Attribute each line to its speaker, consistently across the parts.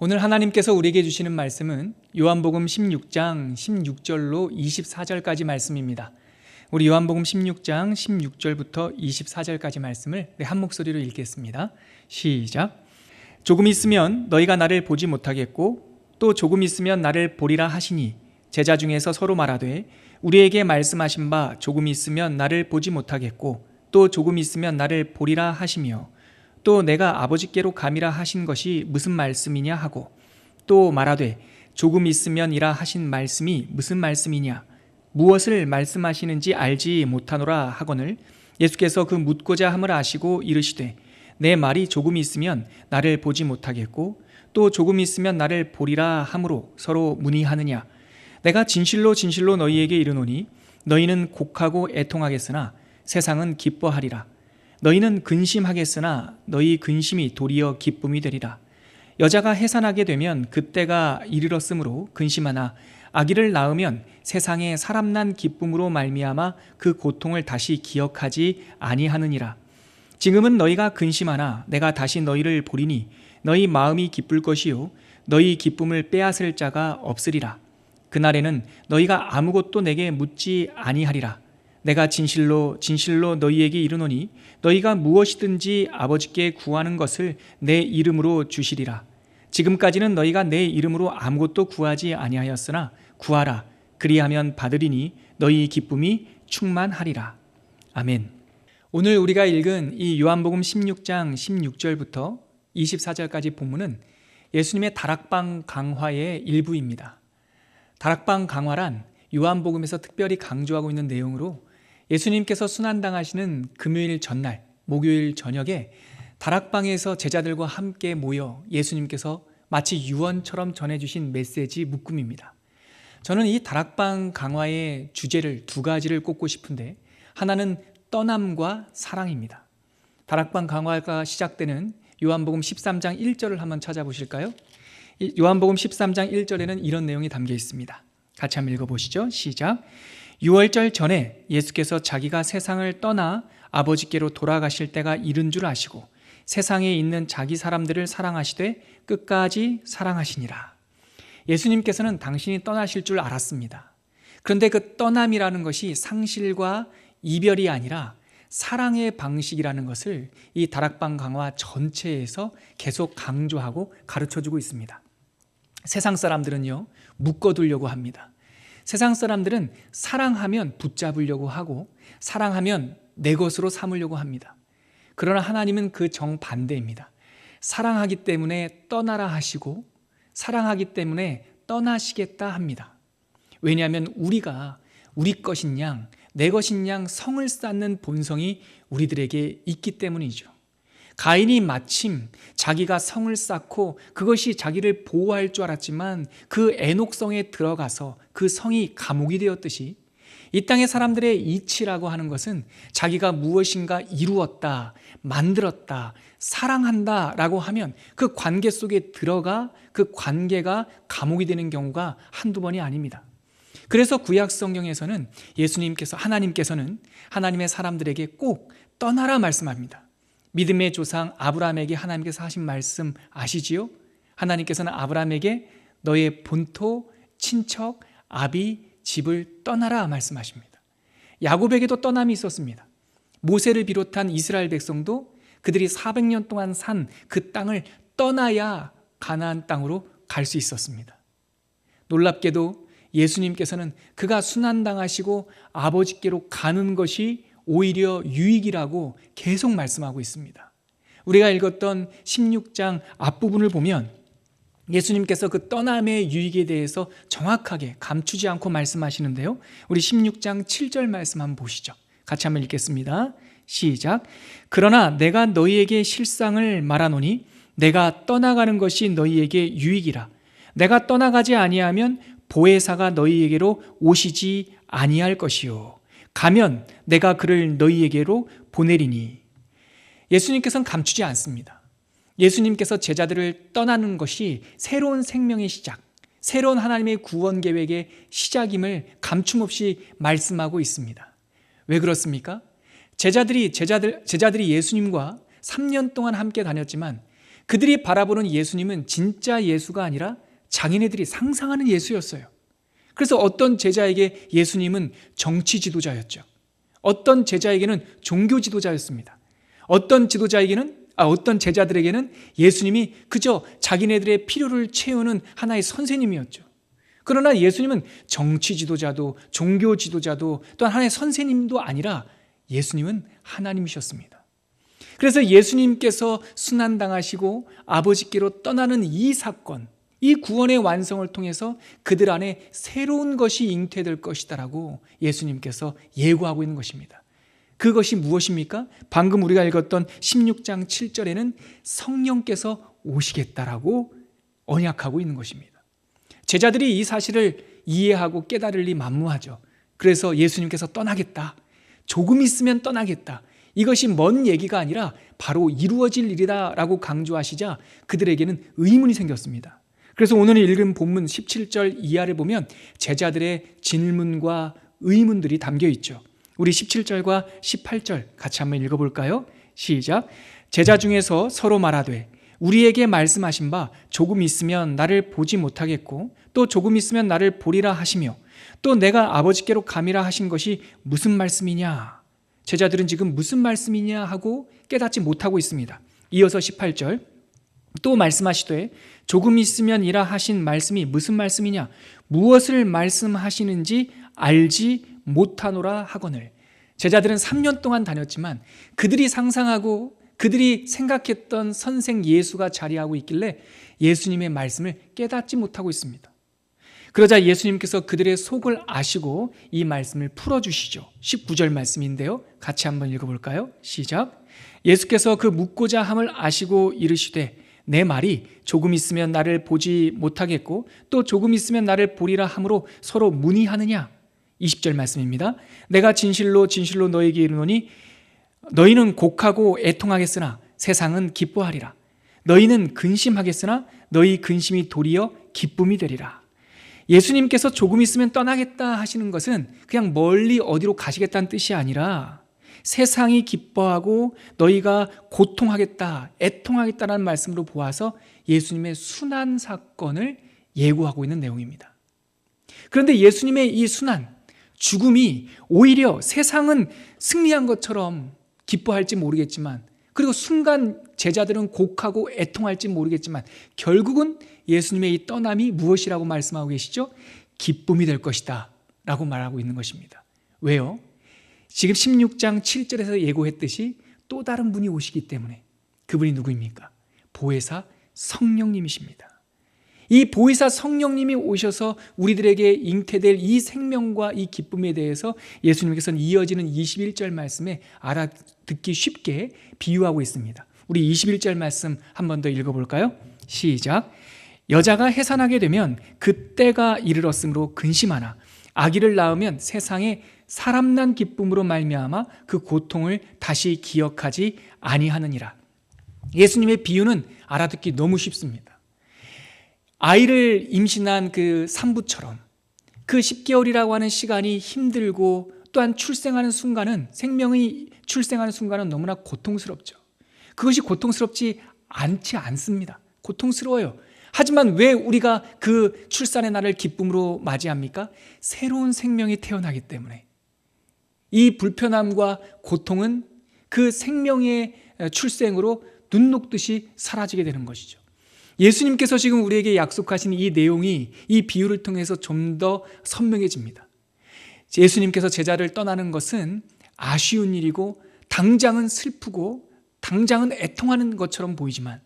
Speaker 1: 오늘 하나님께서 우리에게 주시는 말씀은 요한복음 16장 16절로 24절까지 말씀입니다. 우리 요한복음 16장 16절부터 24절까지 말씀을 네, 한 목소리로 읽겠습니다. 시작. 조금 있으면 너희가 나를 보지 못하겠고 또 조금 있으면 나를 보리라 하시니 제자 중에서 서로 말하되 우리에게 말씀하신 바 조금 있으면 나를 보지 못하겠고 또 조금 있으면 나를 보리라 하시며 또 내가 아버지께로 감이라 하신 것이 무슨 말씀이냐 하고 또 말하되 조금 있으면이라 하신 말씀이 무슨 말씀이냐? 무엇을 말씀하시는지 알지 못하노라 하거늘 예수께서 그 묻고자 함을 아시고 이르시되 내 말이 조금 있으면 나를 보지 못하겠고 또 조금 있으면 나를 보리라 함으로 서로 문의하느냐? 내가 진실로 진실로 너희에게 이르노니 너희는 곡하고 애통하겠으나 세상은 기뻐하리라 너희는 근심하겠으나 너희 근심이 도리어 기쁨이 되리라. 여자가 해산하게 되면 그때가 이르렀으므로 근심하나 아기를 낳으면 세상에 사람 난 기쁨으로 말미암아 그 고통을 다시 기억하지 아니하느니라. 지금은 너희가 근심하나 내가 다시 너희를 보리니 너희 마음이 기쁠 것이요 너희 기쁨을 빼앗을 자가 없으리라. 그날에는 너희가 아무것도 내게 묻지 아니하리라. 내가 진실로 진실로 너희에게 이르노니 너희가 무엇이든지 아버지께 구하는 것을 내 이름으로 주시리라. 지금까지는 너희가 내 이름으로 아무것도 구하지 아니하였으나 구하라. 그리하면 받으리니 너희 기쁨이 충만하리라. 아멘. 오늘 우리가 읽은 이 요한복음 16장 16절부터 24절까지 본문은 예수님의 다락방 강화의 일부입니다. 다락방 강화란 요한복음에서 특별히 강조하고 있는 내용으로 예수님께서 순환당하시는 금요일 전날, 목요일 저녁에 다락방에서 제자들과 함께 모여 예수님께서 마치 유언처럼 전해주신 메시지 묶음입니다. 저는 이 다락방 강화의 주제를 두 가지를 꼽고 싶은데 하나는 떠남과 사랑입니다. 다락방 강화가 시작되는 요한복음 13장 1절을 한번 찾아보실까요? 요한복음 13장 1절에는 이런 내용이 담겨 있습니다. 같이 한번 읽어보시죠. 시작. 6월절 전에 예수께서 자기가 세상을 떠나 아버지께로 돌아가실 때가 이른 줄 아시고 세상에 있는 자기 사람들을 사랑하시되 끝까지 사랑하시니라. 예수님께서는 당신이 떠나실 줄 알았습니다. 그런데 그 떠남이라는 것이 상실과 이별이 아니라 사랑의 방식이라는 것을 이 다락방 강화 전체에서 계속 강조하고 가르쳐 주고 있습니다. 세상 사람들은요, 묶어두려고 합니다. 세상 사람들은 사랑하면 붙잡으려고 하고 사랑하면 내 것으로 삼으려고 합니다. 그러나 하나님은 그 정반대입니다. 사랑하기 때문에 떠나라 하시고 사랑하기 때문에 떠나시겠다 합니다. 왜냐하면 우리가 우리 것인 양, 내 것인 양 성을 쌓는 본성이 우리들에게 있기 때문이죠. 가인이 마침 자기가 성을 쌓고 그것이 자기를 보호할 줄 알았지만 그 애녹성에 들어가서 그 성이 감옥이 되었듯이 이 땅의 사람들의 이치라고 하는 것은 자기가 무엇인가 이루었다, 만들었다, 사랑한다 라고 하면 그 관계 속에 들어가 그 관계가 감옥이 되는 경우가 한두 번이 아닙니다. 그래서 구약 성경에서는 예수님께서, 하나님께서는 하나님의 사람들에게 꼭 떠나라 말씀합니다. 믿음의 조상 아브라함에게 하나님께서 하신 말씀 아시지요? 하나님께서는 아브라함에게 너의 본토, 친척, 아비, 집을 떠나라 말씀하십니다. 야곱에게도 떠남이 있었습니다. 모세를 비롯한 이스라엘 백성도 그들이 400년 동안 산 그 땅을 떠나야 가나안 땅으로 갈 수 있었습니다. 놀랍게도 예수님께서는 그가 순환당하시고 아버지께로 가는 것이 오히려 유익이라고 계속 말씀하고 있습니다. 우리가 읽었던 16장 앞부분을 보면 예수님께서 그 떠남의 유익에 대해서 정확하게 감추지 않고 말씀하시는데요. 우리 16장 7절 말씀 한번 보시죠. 같이 한번 읽겠습니다. 시작. 그러나 내가 너희에게 실상을 말하노니 내가 떠나가는 것이 너희에게 유익이라. 내가 떠나가지 아니하면 보혜사가 너희에게로 오시지 아니할 것이요. 가면 내가 그를 너희에게로 보내리니. 예수님께서는 감추지 않습니다. 예수님께서 제자들을 떠나는 것이 새로운 생명의 시작, 새로운 하나님의 구원 계획의 시작임을 감춤없이 말씀하고 있습니다. 왜 그렇습니까? 제자들이 제자들 제자들이 예수님과 3년 동안 함께 다녔지만 그들이 바라보는 예수님은 진짜 예수가 아니라 장인애들이 상상하는 예수였어요. 그래서 어떤 제자에게 예수님은 정치 지도자였죠. 어떤 제자에게는 종교 지도자였습니다. 어떤 지도자에게는 아, 어떤 제자들에게는 예수님이 그저 자기네들의 필요를 채우는 하나의 선생님이었죠. 그러나 예수님은 정치 지도자도 종교 지도자도 또한 하나의 선생님도 아니라 예수님은 하나님이셨습니다. 그래서 예수님께서 순환당하시고 아버지께로 떠나는 이 사건, 이 구원의 완성을 통해서 그들 안에 새로운 것이 잉태될 것이다라고 예수님께서 예고하고 있는 것입니다. 그것이 무엇입니까? 방금 우리가 읽었던 16장 7절에는 성령께서 오시겠다라고 언약하고 있는 것입니다. 제자들이 이 사실을 이해하고 깨달을리 만무하죠. 그래서 예수님께서 떠나겠다. 조금 있으면 떠나겠다. 이것이 먼 얘기가 아니라 바로 이루어질 일이다라고 강조하시자 그들에게는 의문이 생겼습니다. 그래서 오늘 읽은 본문 17절 이하를 보면 제자들의 질문과 의문들이 담겨 있죠. 우리 17절과 18절 같이 한번 읽어볼까요? 시작. 제자 중에서 서로 말하되 우리에게 말씀하신 바 조금 있으면 나를 보지 못하겠고 또 조금 있으면 나를 보리라 하시며 또 내가 아버지께로 감이라 하신 것이 무슨 말씀이냐? 제자들은 지금 무슨 말씀이냐 하고 깨닫지 못하고 있습니다. 이어서 18절 또 말씀하시되 조금 있으면 이라 하신 말씀이 무슨 말씀이냐? 무엇을 말씀하시는지 알지 못하노라 하거늘. 제자들은 3년 동안 다녔지만 그들이 상상하고 그들이 생각했던 선생 예수가 자리하고 있길래 예수님의 말씀을 깨닫지 못하고 있습니다. 그러자 예수님께서 그들의 속을 아시고 이 말씀을 풀어주시죠. 19절 말씀인데요. 같이 한번 읽어볼까요? 시작. 예수께서 그 묻고자 함을 아시고 이르시되 내 말이 조금 있으면 나를 보지 못하겠고 또 조금 있으면 나를 보리라 함으로 서로 문의하느냐? 20절 말씀입니다. 내가 진실로 진실로 너에게 이르노니 너희는 곡하고 애통하겠으나 세상은 기뻐하리라. 너희는 근심하겠으나 너희 근심이 도리어 기쁨이 되리라. 예수님께서 조금 있으면 떠나겠다 하시는 것은 그냥 멀리 어디로 가시겠다는 뜻이 아니라 세상이 기뻐하고 너희가 고통하겠다, 애통하겠다는 말씀으로 보아서 예수님의 순환 사건을 예고하고 있는 내용입니다. 그런데 예수님의 이 순환, 죽음이 오히려 세상은 승리한 것처럼 기뻐할지 모르겠지만 그리고 순간 제자들은 곡하고 애통할지 모르겠지만 결국은 예수님의 이 떠남이 무엇이라고 말씀하고 계시죠? 기쁨이 될 것이다 라고 말하고 있는 것입니다. 왜요? 지금 16장 7절에서 예고했듯이 또 다른 분이 오시기 때문에 그분이 누구입니까? 보혜사 성령님이십니다. 이 보혜사 성령님이 오셔서 우리들에게 잉태될 이 생명과 이 기쁨에 대해서 예수님께서는 이어지는 21절 말씀에 알아듣기 쉽게 비유하고 있습니다. 우리 21절 말씀 한 번 더 읽어볼까요? 시작. 여자가 해산하게 되면 그때가 이르렀으므로 근심하나 아기를 낳으면 세상에 사람난 기쁨으로 말미암아 그 고통을 다시 기억하지 아니하느니라. 예수님의 비유는 알아듣기 너무 쉽습니다. 아이를 임신한 그 산부처럼 그 10개월이라고 하는 시간이 힘들고 또한 출생하는 순간은 생명이 출생하는 순간은 너무나 고통스럽죠. 그것이 고통스럽지 않지 않습니다. 고통스러워요. 하지만 왜 우리가 그 출산의 날을 기쁨으로 맞이합니까? 새로운 생명이 태어나기 때문에. 이 불편함과 고통은 그 생명의 출생으로 눈 녹듯이 사라지게 되는 것이죠. 예수님께서 지금 우리에게 약속하신 이 내용이 이 비유를 통해서 좀 더 선명해집니다. 예수님께서 제자를 떠나는 것은 아쉬운 일이고 당장은 슬프고 당장은 애통하는 것처럼 보이지만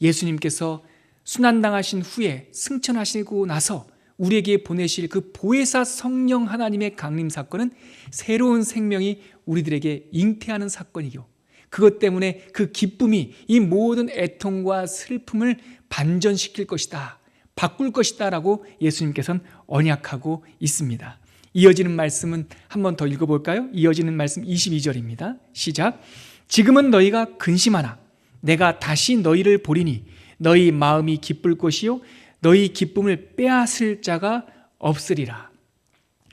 Speaker 1: 예수님께서 순환당하신 후에 승천하시고 나서 우리에게 보내실 그 보혜사 성령 하나님의 강림 사건은 새로운 생명이 우리들에게 잉태하는 사건이요. 그것 때문에 그 기쁨이 이 모든 애통과 슬픔을 반전시킬 것이다. 바꿀 것이다. 라고 예수님께서는 언약하고 있습니다. 이어지는 말씀은 한 번 더 읽어볼까요? 이어지는 말씀 22절입니다. 시작. 지금은 너희가 근심하나 내가 다시 너희를 보리니 너희 마음이 기쁠 것이요 너희 기쁨을 빼앗을 자가 없으리라.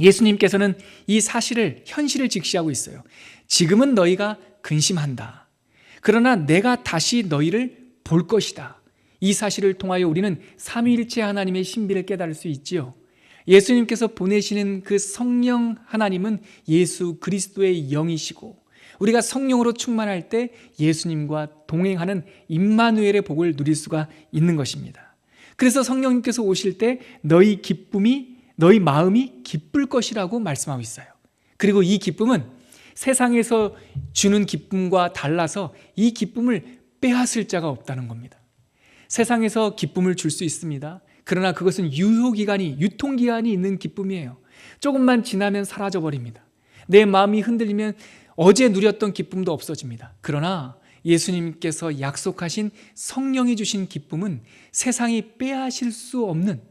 Speaker 1: 예수님께서는 이 사실을 현실을 직시하고 있어요. 지금은 너희가 근심한다. 그러나 내가 다시 너희를 볼 것이다. 이 사실을 통하여 우리는 삼위일체 하나님의 신비를 깨달을 수 있지요. 예수님께서 보내시는 그 성령 하나님은 예수 그리스도의 영이시고 우리가 성령으로 충만할 때 예수님과 동행하는 임마누엘의 복을 누릴 수가 있는 것입니다. 그래서 성령님께서 오실 때 너희 기쁨이 너희 마음이 기쁠 것이라고 말씀하고 있어요. 그리고 이 기쁨은 세상에서 주는 기쁨과 달라서 이 기쁨을 빼앗을 자가 없다는 겁니다. 세상에서 기쁨을 줄 수 있습니다. 그러나 그것은 유효기간이, 유통기간이 있는 기쁨이에요. 조금만 지나면 사라져버립니다. 내 마음이 흔들리면 어제 누렸던 기쁨도 없어집니다. 그러나 예수님께서 약속하신 성령이 주신 기쁨은 세상이 빼앗을 수 없는,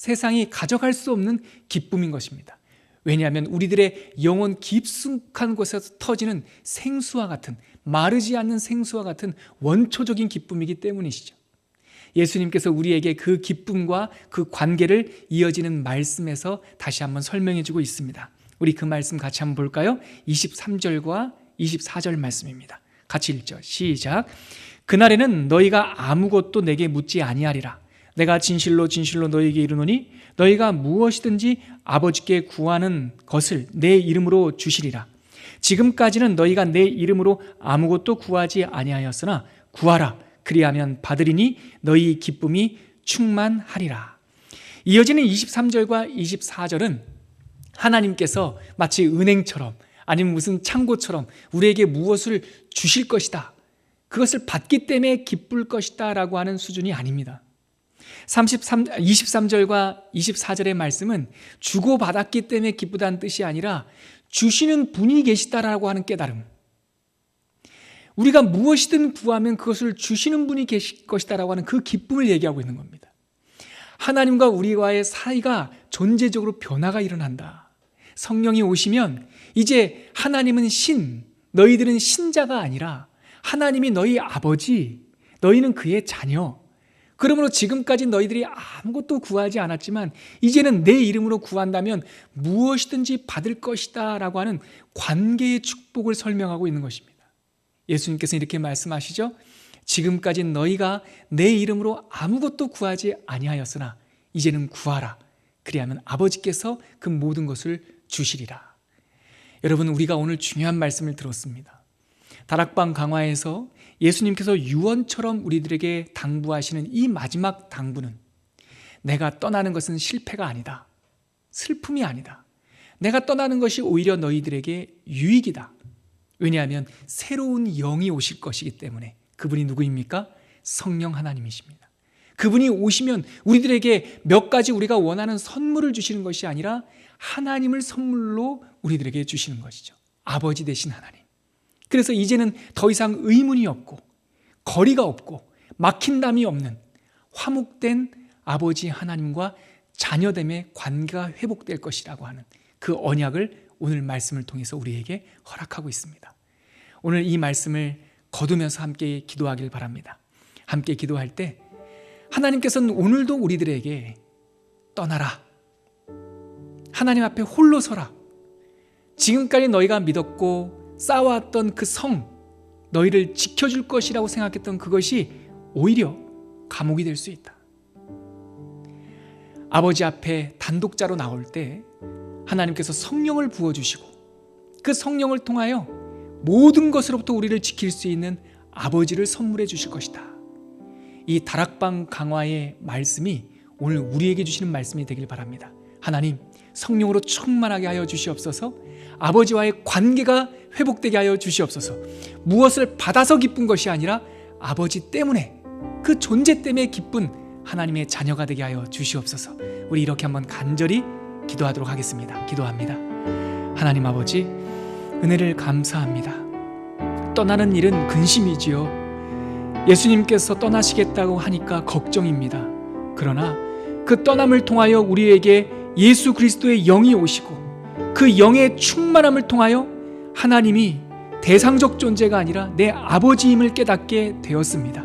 Speaker 1: 세상이 가져갈 수 없는 기쁨인 것입니다. 왜냐하면 우리들의 영혼 깊숙한 곳에서 터지는 생수와 같은, 마르지 않는 생수와 같은 원초적인 기쁨이기 때문이시죠. 예수님께서 우리에게 그 기쁨과 그 관계를 이어지는 말씀에서 다시 한번 설명해 주고 있습니다. 우리 그 말씀 같이 한번 볼까요? 23절과 24절 말씀입니다. 같이 읽죠. 시작. 그날에는 너희가 아무것도 내게 묻지 아니하리라. 내가 진실로 진실로 너희에게 이르노니 너희가 무엇이든지 아버지께 구하는 것을 내 이름으로 주시리라. 지금까지는 너희가 내 이름으로 아무것도 구하지 아니하였으나 구하라. 그리하면 받으리니 너희 기쁨이 충만하리라. 이어지는 23절과 24절은 하나님께서 마치 은행처럼 아니면 무슨 창고처럼 우리에게 무엇을 주실 것이다. 그것을 받기 때문에 기쁠 것이다 라고 하는 수준이 아닙니다. 33, 23절과 24절의 말씀은 주고받았기 때문에 기쁘다는 뜻이 아니라 주시는 분이 계시다라고 하는 깨달음. 우리가 무엇이든 구하면 그것을 주시는 분이 계실 것이다라고 하는 그 기쁨을 얘기하고 있는 겁니다. 하나님과 우리와의 사이가 존재적으로 변화가 일어난다. 성령이 오시면 이제 하나님은 신, 너희들은 신자가 아니라 하나님이 너희 아버지, 너희는 그의 자녀. 그러므로 지금까지 너희들이 아무것도 구하지 않았지만 이제는 내 이름으로 구한다면 무엇이든지 받을 것이다 라고 하는 관계의 축복을 설명하고 있는 것입니다. 예수님께서 이렇게 말씀하시죠. 지금까지 너희가 내 이름으로 아무것도 구하지 아니하였으나 이제는 구하라. 그리하면 아버지께서 그 모든 것을 주시리라. 여러분 우리가 오늘 중요한 말씀을 들었습니다. 다락방 강화에서 예수님께서 유언처럼 우리들에게 당부하시는 이 마지막 당부는 내가 떠나는 것은 실패가 아니다. 슬픔이 아니다. 내가 떠나는 것이 오히려 너희들에게 유익이다. 왜냐하면 새로운 영이 오실 것이기 때문에 그분이 누구입니까? 성령 하나님이십니다. 그분이 오시면 우리들에게 몇 가지 우리가 원하는 선물을 주시는 것이 아니라 하나님을 선물로 우리들에게 주시는 것이죠. 아버지 되신 하나님. 그래서 이제는 더 이상 의문이 없고 거리가 없고 막힌담이 없는 화목된 아버지 하나님과 자녀됨의 관계가 회복될 것이라고 하는 그 언약을 오늘 말씀을 통해서 우리에게 허락하고 있습니다. 오늘 이 말씀을 거두면서 함께 기도하길 바랍니다. 함께 기도할 때 하나님께서는 오늘도 우리들에게 떠나라. 하나님 앞에 홀로 서라. 지금까지 너희가 믿었고 쌓아왔던 그 성, 너희를 지켜줄 것이라고 생각했던 그것이 오히려 감옥이 될 수 있다. 아버지 앞에 단독자로 나올 때 하나님께서 성령을 부어주시고 그 성령을 통하여 모든 것으로부터 우리를 지킬 수 있는 아버지를 선물해 주실 것이다. 이 다락방 강화의 말씀이 오늘 우리에게 주시는 말씀이 되길 바랍니다. 하나님, 성령으로 충만하게 하여 주시옵소서. 아버지와의 관계가 회복되게 하여 주시옵소서. 무엇을 받아서 기쁜 것이 아니라 아버지 때문에 그 존재 때문에 기쁜 하나님의 자녀가 되게 하여 주시옵소서. 우리 이렇게 한번 간절히 기도하도록 하겠습니다. 기도합니다. 하나님 아버지, 은혜를 감사합니다. 떠나는 일은 근심이지요. 예수님께서 떠나시겠다고 하니까 걱정입니다. 그러나 그 떠남을 통하여 우리에게 예수 그리스도의 영이 오시고 그 영의 충만함을 통하여 하나님이 대상적 존재가 아니라 내 아버지임을 깨닫게 되었습니다.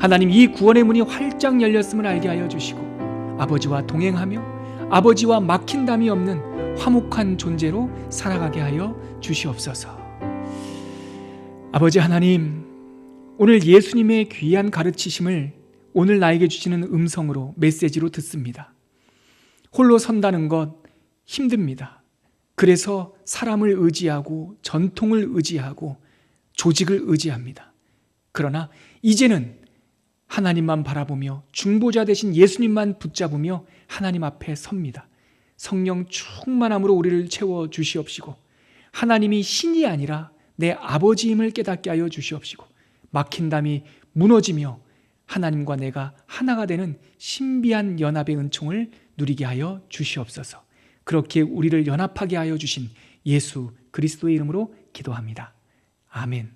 Speaker 1: 하나님 이 구원의 문이 활짝 열렸음을 알게 하여 주시고 아버지와 동행하며 아버지와 막힌 담이 없는 화목한 존재로 살아가게 하여 주시옵소서. 아버지 하나님, 오늘 예수님의 귀한 가르치심을 오늘 나에게 주시는 음성으로 메시지로 듣습니다. 홀로 선다는 것 힘듭니다. 그래서 사람을 의지하고 전통을 의지하고 조직을 의지합니다. 그러나 이제는 하나님만 바라보며 중보자 되신 예수님만 붙잡으며 하나님 앞에 섭니다. 성령 충만함으로 우리를 채워 주시옵시고 하나님이 신이 아니라 내 아버지임을 깨닫게 하여 주시옵시고 막힌 담이 무너지며 하나님과 내가 하나가 되는 신비한 연합의 은총을 누리게 하여 주시옵소서. 그렇게 우리를 연합하게 하여 주신 예수 그리스도의 이름으로 기도합니다. 아멘.